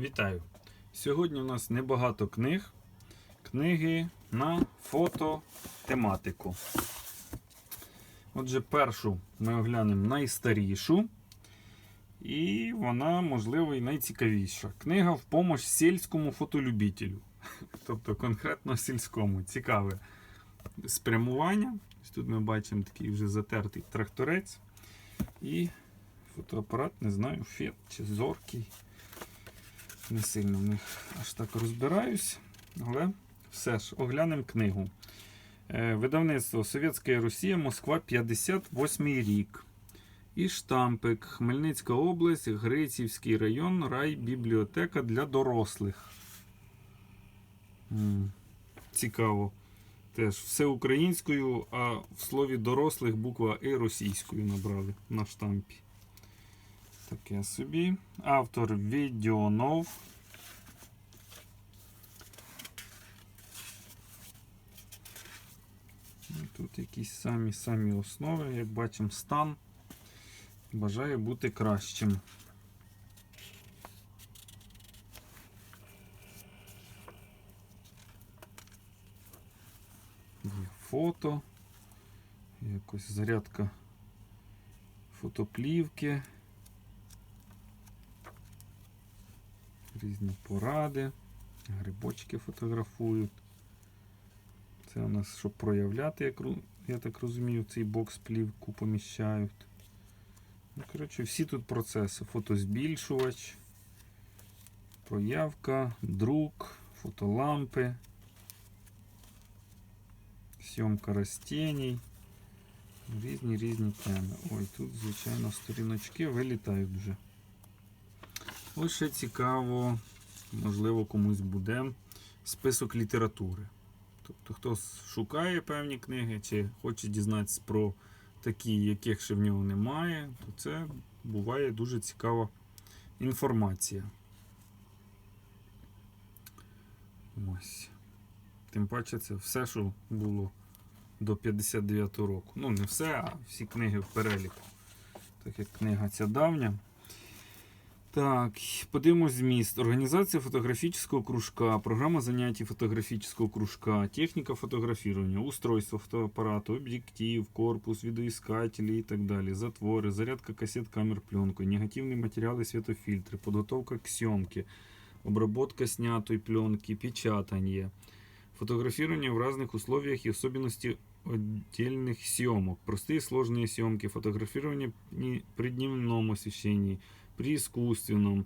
Вітаю! Сьогодні у нас небагато книг. Книги на фототематику. Отже, першу ми оглянемо найстарішу. І вона, можливо, і найцікавіша. Книга в помощь сільському фотолюбітелю. Тобто конкретно сільському. Цікаве спрямування. Тут ми бачимо такий вже затертий тракторець. І фотоапарат, не знаю, фет чи зоркий. Не сильно в них аж так розбираюсь. Але все ж, оглянемо книгу. Е, Видавництво Совєтська Росія, Москва, 58 рік. І штампик Хмельницька область, Грицівський район, райбібліотека для дорослих. Цікаво. Теж все українською, а в слові дорослих буква І російською набрали на штампі. Таке собі. Автор Відеонов. Тут якісь самі самі основи, як бачимо, стан бажає бути кращим. Є фото, якось зарядка фотоплівки, різні поради, грибочки фотографують. Це у нас, щоб проявляти, я так розумію, цей бокс плівку поміщають. Ну, коротше, всі тут процеси. Фотозбільшувач, проявка, друк, фотолампи, сьомка растіній. Різні різні теми. Ой, тут, звичайно, сторіночки вилітають вже. Ще цікаво, можливо, комусь буде список літератури. Тобто, хто шукає певні книги чи хоче дізнатися про такі, яких ще в нього немає, то це буває дуже цікава інформація. Ось. Тим паче, це все, що було до 59-го року. Ну, не все, а всі книги в переліку. Так як книга ця давня. Так, подивимось зміст. Організація фотографічного кружка, програма занятий фотографічного кружка, техніка фотографирования, устройство фотоаппарата, объектив, корпус, видоискатели и так далее, затворы, зарядка кассет камер пленкой, негативные материалы, светофильтры, подготовка к съемке, обработка снятой пленки, печатание, фотографирование в разных условиях и особенности отдельных съемок, простые и сложные съемки, фотографирование не- при дневном освещении, при искусственном,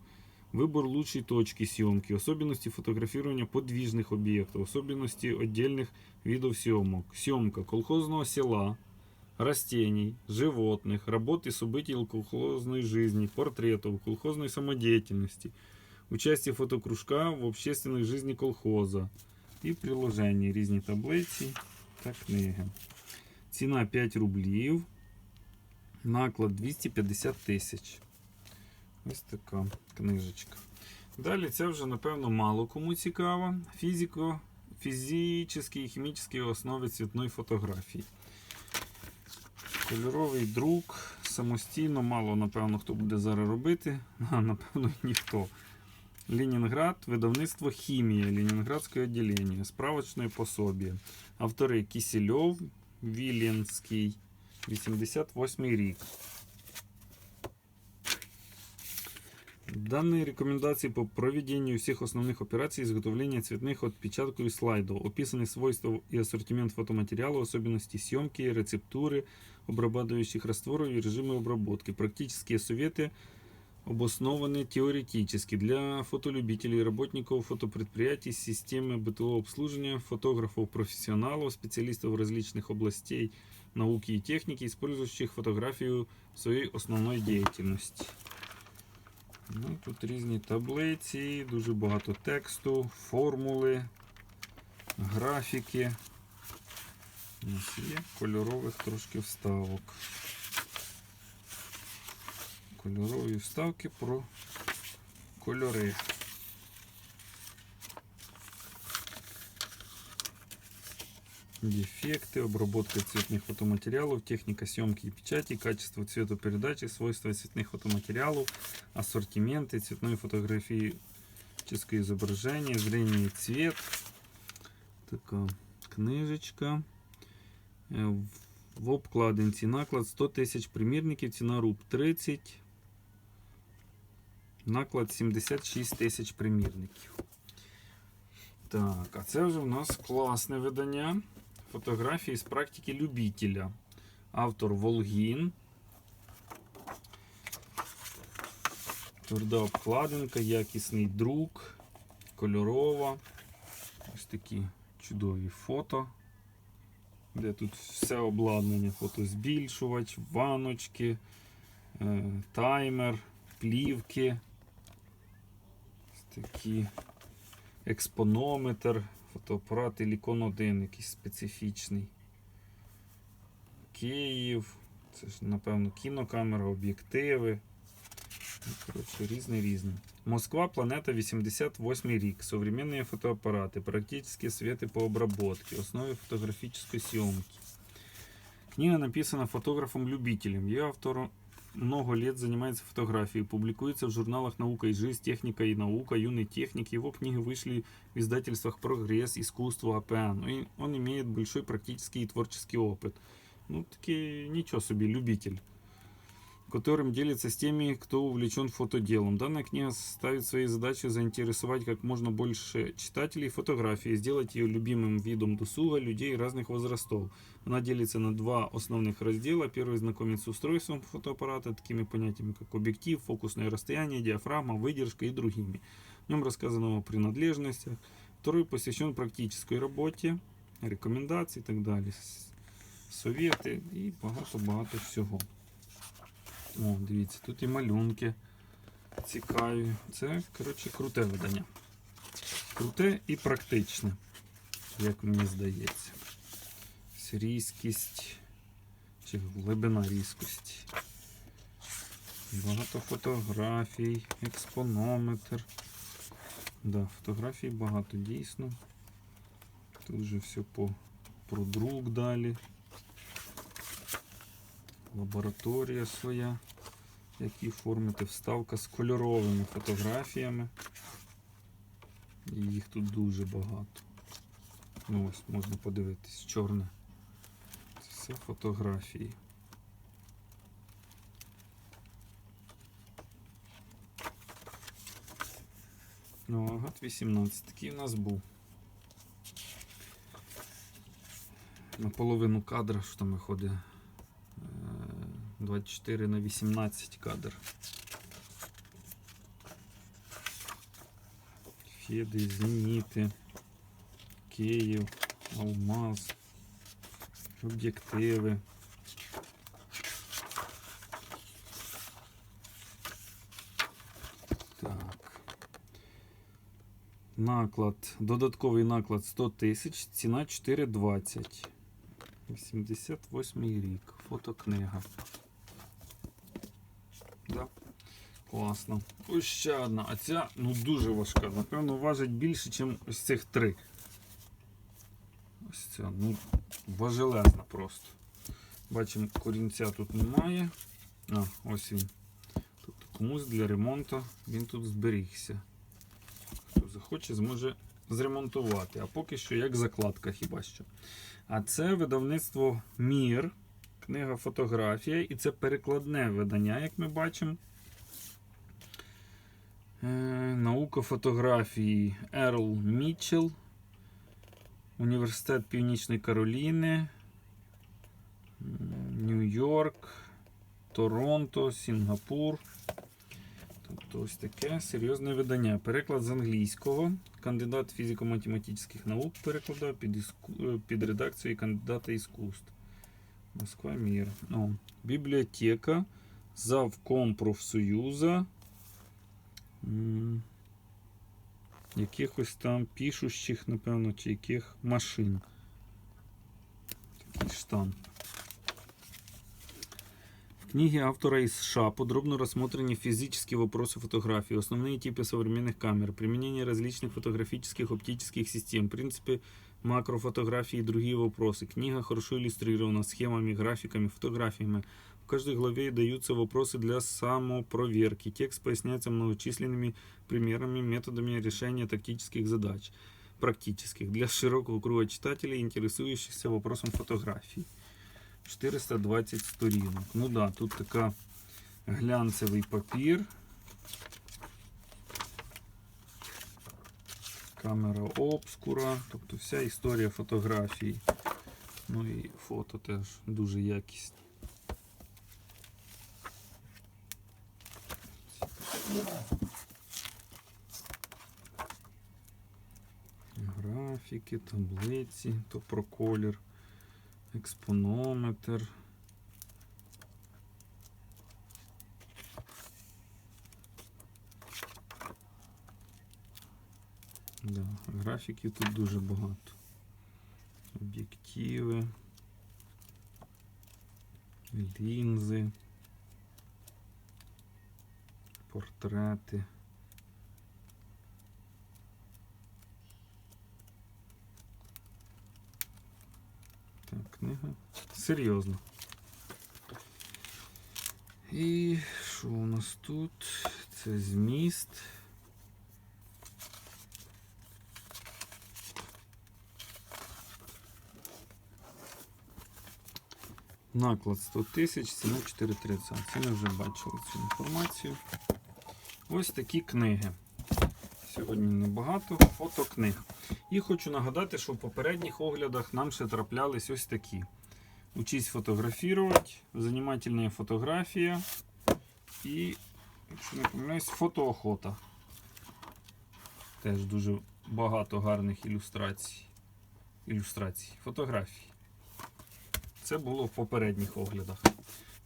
выбор лучшей точки съемки, особенности фотографирования подвижных объектов, особенности отдельных видов съемок, съемка колхозного села, растений, животных, работы событий колхозной жизни, портретов, колхозной самодеятельности, участие фотокружка в общественной жизни колхоза і приложення, різні таблиці та книги. Ціна 5 рублів, наклад 250 тисяч. Ось така книжечка. Далі це вже, напевно, мало кому цікаво. Фізико, фізичні і хімічні основи цвітної фотографії. Кольоровий друк. Самостійно, мало, напевно, хто буде зараз робити. А, напевно, ніхто. Ленінград, видавництво Хімія, Ленінградське відділення, справочне пособие. Автори Кісельов, Віленський, 88 рік. Данные рекомендации по проведению всех основных операций изготовления цветных отпечатков и слайдов. Описаны свойства и ассортимент фотоматериала, особенности съемки, рецептуры, обрабатывающих растворов и режимы обработки. Практические советы обоснованы теоретически для фотолюбителей, работников фотопредприятий, системы бытового обслуживания, фотографов, профессионалов, специалистов различных областей науки и техники, использующих фотографию в своей основной деятельности. Ну, тут різні таблиці, дуже багато тексту, формули, графіки. Ось є кольорових трошки вставок. Кольорові вставки про кольори. Дефекты, обработка цветных фотоматериалов, техника съемки и печати, качество цветопередачи, свойства цветных фотоматериалов, ассортименты, цветной фотографии, Чистое изображение, зрение и цвет. Така книжечка. Е, в- В обкладинці наклад 100 тисяч примірників, ціна руб 30. Наклад 76 тисяч примірників. Так, а це вже в нас класне видання. Фотографії з практики любителя. Автор Волгін. Тверда обкладинка, якісний друк, кольорова. Ось такі чудові фото. Де тут все обладнання, фотозбільшувач, ваночки, е, таймер, плівки. Ось такі експонометр, фотоапарат Helicon 1, якийсь специфічний. Київ. Це ж, напевно, кінокамера, об'єктиви. Ну, Коротше, різне різне. Москва, планета 88 рік. Современные фотоаппараты, практические светы по обработке, основы фотографической съемки. Книга написана фотографом-любителем. Ее автор много лет занимается фотографией, публикуется в журналах «Наука и жизнь», «Техника и наука», «Юный техник». Его книги вышли в издательствах «Прогресс», «Искусство», «АПН». Ну и он имеет большой практический и творческий опыт. Ну, таки ничего себе, любитель Которым делится с теми, кто увлечен фотоделом. Данная книга ставит своей задачей заинтересовать как можно больше читателей фотографией, сделать ее любимым видом досуга людей разных возрастов. Она делится на два основных раздела. Первый знакомит с устройством фотоаппарата, такими понятиями как объектив, фокусное расстояние, диафрагма, выдержка и другими. В нем рассказано о принадлежностях. Второй посвящен практической работе, рекомендации и так далее. С- Совети і багато-багато всього. О, дивіться, тут і малюнки цікаві. Це, коротше, круте видання. Круте і практичне, як мені здається. Різкість чи глибина різкості. Багато фотографій, експонометр. Да, фотографій багато дійсно. Тут вже все по, про друк далі лабораторія своя, які формити вставка з кольоровими фотографіями. Їх тут дуже багато. Ну ось можна подивитись, чорне. Це все фотографії. Ну, агат 18, такий у нас був. На половину кадра, що там виходить 24 на 18 кадр. Феди, Зеніти, Київ, Алмаз, об'єктиви. Наклад, додатковий наклад 100 тисяч, ціна 4,20. 88 рік. Фотокнига. Да. Класно. Ось ще одна. А ця ну дуже важка. Напевно, важить більше, ніж ось цих три. Ось ця, ну, важелезна просто. Бачимо, корінця тут немає. А, ось він. Тобто комусь для ремонту він тут зберігся. Хто захоче, зможе зремонтувати. А поки що як закладка хіба що. А це видавництво Мір, книга фотографія, і це перекладне видання, як ми бачимо. Е, Наука фотографії Ерл Мітчелл, Університет Північної Кароліни, Нью-Йорк, Торонто, Сінгапур. Тобто ось таке серйозне видання. Переклад з англійського. Кандидат фізико-математичних наук перекладав під, е, редакцією кандидата іскусств. Москва Мір. О, бібліотека. Завком профсоюза. М, Якихось там пишущих, напевно, чи яких машин. Такий штамп. В книге автора из США подробно рассмотрены физические вопросы фотографии, основные типы современных камер, применение различных фотографических оптических систем, принципы макрофотографии и другие вопросы. Книга хорошо иллюстрирована схемами, графиками, фотографиями, В каждой главе даются вопросы для самопроверки. Текст поясняется многочисленными примерами, методами решения тактических задач, практических, для широкого круга читателей, интересующихся вопросом фотографии. 420 сторінок. Ну да, тут така глянцевий папір. Камера обскура, тобто вся історія фотографій. Ну і фото теж дуже якісні. Графіки, таблиці, то про колір, експонометр. Да, графіків тут дуже багато. Об'єктиви, лінзи, портрети. Так, книга. Серйозно. І що у нас тут? Це зміст. Наклад 100 тисяч, ціна 430. Це ми вже бачили цю інформацію. Ось такі книги. Сьогодні небагато фотокниг. І хочу нагадати, що в попередніх оглядах нам ще траплялись ось такі. Учись фотографувати, занимательна фотографія і, якщо не помиляюсь, фотоохота. Теж дуже багато гарних ілюстрацій. Ілюстрацій, фотографій. Це було в попередніх оглядах.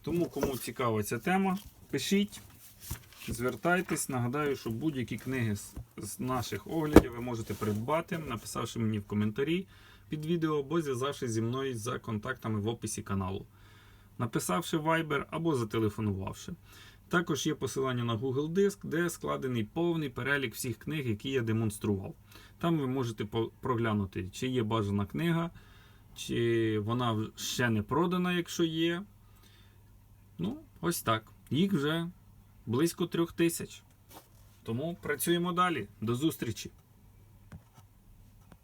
Тому, кому цікава ця тема, пишіть, звертайтесь. Нагадаю, що будь-які книги з, наших оглядів ви можете придбати, написавши мені в коментарі під відео або зв'язавшись зі мною за контактами в описі каналу, написавши Viber або зателефонувавши. Також є посилання на Google Диск, де складений повний перелік всіх книг, які я демонстрував. Там ви можете проглянути, чи є бажана книга, чи вона ще не продана, якщо є. Ну, ось так. Їх вже близько трьох тисяч. Тому працюємо далі. До зустрічі!